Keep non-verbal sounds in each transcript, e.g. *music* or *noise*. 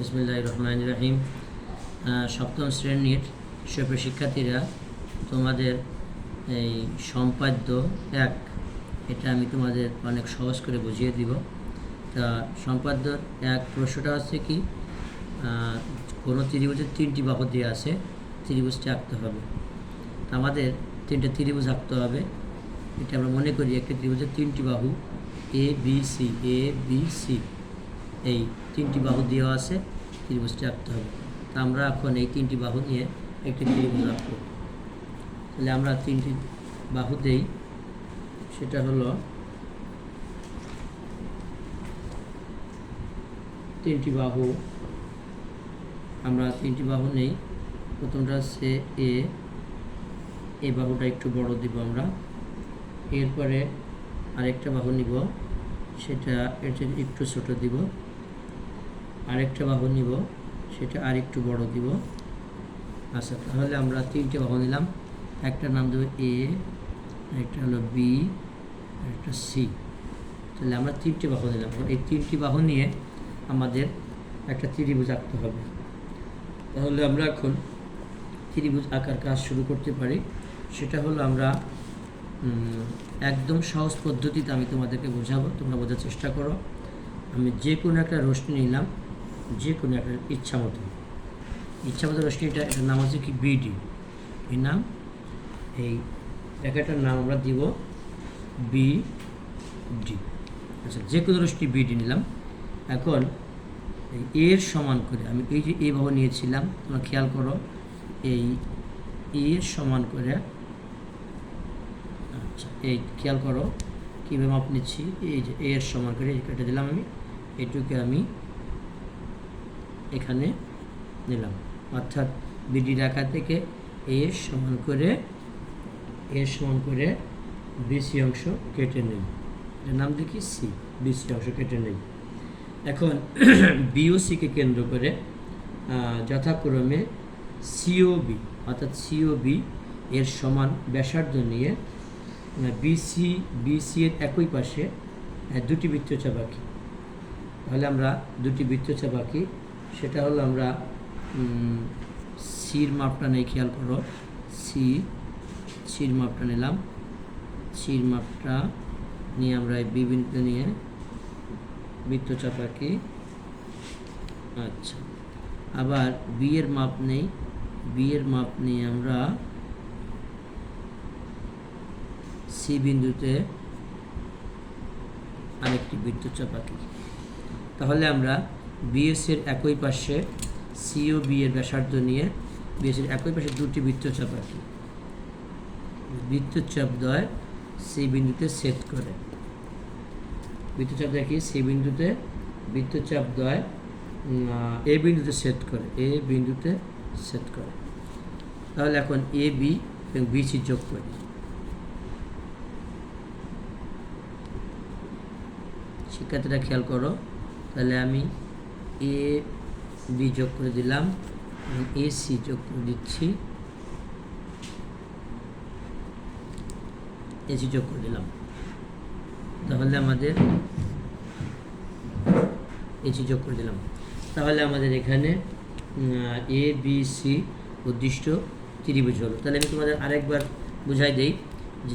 বিসমুল্লাহ রহমান রাহিম সপ্তম শ্রেণির সুপ্রিয় শিক্ষার্থীরা, তোমাদের এই সম্পাদ্য এক, এটা আমি তোমাদের অনেক সহজ করে বুঝিয়ে দিব। তা সম্পাদ্য এক প্রশ্নটা হচ্ছে কি কোনো ত্রিভুজের তিনটি বাহু দিয়ে আছে ত্রিভুজটি আঁকতে হবে। আমাদের তিনটে ত্রিভুজ আঁকতে হবে। এটা আমরা মনে করি একটি ত্রিভুজের তিনটি বাহু A B C A B C এই তিনটি বাহু দেওয়া আছে ত্রিভুজটি আঁকতে হবে। তা আমরা এখন এই তিনটি বাহু নিয়ে একটি ত্রিভুজ আঁকবো তাহলে আমরা তিনটি বাহু দেই, সেটা হলো তিনটি বাহু, আমরা তিনটি বাহু নেই। প্রথমটা হচ্ছে এ এই বাহুটা একটু বড় দিব আমরা। এরপরে আরেকটা বাহু নিব, সেটা এটা একটু ছোট দিব। আরেকটা বাহু নিব, সেটা আর একটু বড় দিব। আচ্ছা তাহলে আমরা তিনটে বাহু নিলাম। একটা নাম দেবো এ একটা হলো বি একটা সি তাহলে আমরা তিনটে বাহু নিলাম। এই তিনটি বাহু নিয়ে আমাদের একটা ত্রিভুজ আঁকতে হবে। তাহলে আমরা এখন ত্রিভুজ আঁকার কাজ শুরু করতে পারি। সেটা হলো আমরা একদম সহজ পদ্ধতিতে আমি তোমাদেরকে বোঝাবো। তোমরা বোঝার চেষ্টা করো। আমি যে কোনো একটা রশ্মি নিলাম। যে কোনো একটা ইচ্ছা মতো ইচ্ছা মতো রশ্মিটা এটার নাম হচ্ছে কি বিডি। এর নাম, এই রেখাটার নাম আমরা দিব বি ডি আচ্ছা যে কোনো রশ্মি বিডি নিলাম। এখন এই এর সমান করে, আমি এই যে এভাবে নিয়েছিলাম, তোমরা খেয়াল করো, এই এর সমান করে আচ্ছা এই খেয়াল করো, কীভাবে মাপ নিচ্ছি? এই যে এর সমান করে, এই কেটে দিলাম আমি, এটুকে আমি এখানে নিলাম। অর্থাৎ বিডি রেখা থেকে এ সমান করে এর সমান করে বিসি অংশ কেটে নেই। এর নাম দেখি সি বিসি অংশ কেটে নেই। এখন *clears throat* বিওসিকে কেন্দ্র করে যথাক্রমে সিওবি অর্থাৎ সিওবি এর সমান ব্যাসার্ধ নিয়ে বিসি বিসি এর একই পাশে দুটি বৃত্ত চাপাকি তাহলে আমরা দুটি বৃত্ত চাপাকি সেটা হলো আমরা সির মাপটা নেই, খেয়াল করো। সি, সির মাপটা নিলাম। সির মাপটা নিয়ে আমরা এই বিভিন্ন নিয়ে বৃত্ত চাপাকি আচ্ছা। আবার বিয়ের মাপ নেই। বিয়ের মাপ নিয়ে আমরা সি বিন্দুতে আরেকটি বৃত্ত চাপাকি তাহলে আমরা বিএসের একই পাশে সিও বি এর ব্যাসার্ধ নিয়ে বিএসের একই পাশে দুটি বৃত্তচাপ দয় সি বিন্দুতে সেট করে। বৃত্তচাপ দেখি সি বিন্দুতে বৃত্তচাপ দয় এ বিন্দুতে সেট করে। এ বিন্দুতে সেট করে। তাহলে এখন এ বি এবং বিসি যোগ করি। শিক্ষার্থীরা খেয়াল করো। তাহলে আমি এ বি যোগ করে দিলাম এ সি যোগ করে দিচ্ছি। এসি যোগ করে দিলাম। তাহলে আমাদের এসি যোগ করে দিলাম। তাহলে আমাদের এখানে এ বি সি উদ্দিষ্ট ত্রিভুজ হলো। তাহলে আমি তোমাদের আরেকবার বুঝাই দেই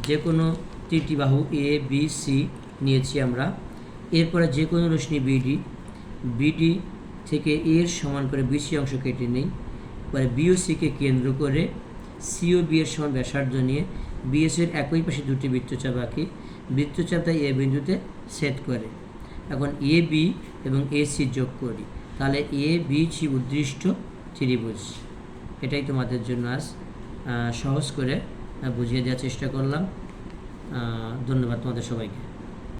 যে কোনো তিনটি বাহু এ বি সি নিয়েছি আমরা। এরপরে যে কোনো রশ্মি বিডি বিডি থেকে এর সমান করে বিসি অংশ কেটে নেই। পরে বিওসিকে কেন্দ্র করে সিও বি এর সমান ব্যাসার্ধ নিয়ে বিএস এর একই পাশে দুটি বৃত্তচাপ আঁকি। বৃত্তচাপ তাই এ বিন্দুতে সেট করে। এখন এ বি এবং এ সি যোগ করি। তাহলে এ বি সি উদ্দিষ্ট ত্রিভুজ। এটাই তোমাদের জন্য আজ সহজ করে বুঝিয়ে দেওয়ার চেষ্টা করলাম। ধন্যবাদ তোমাদের সবাইকে।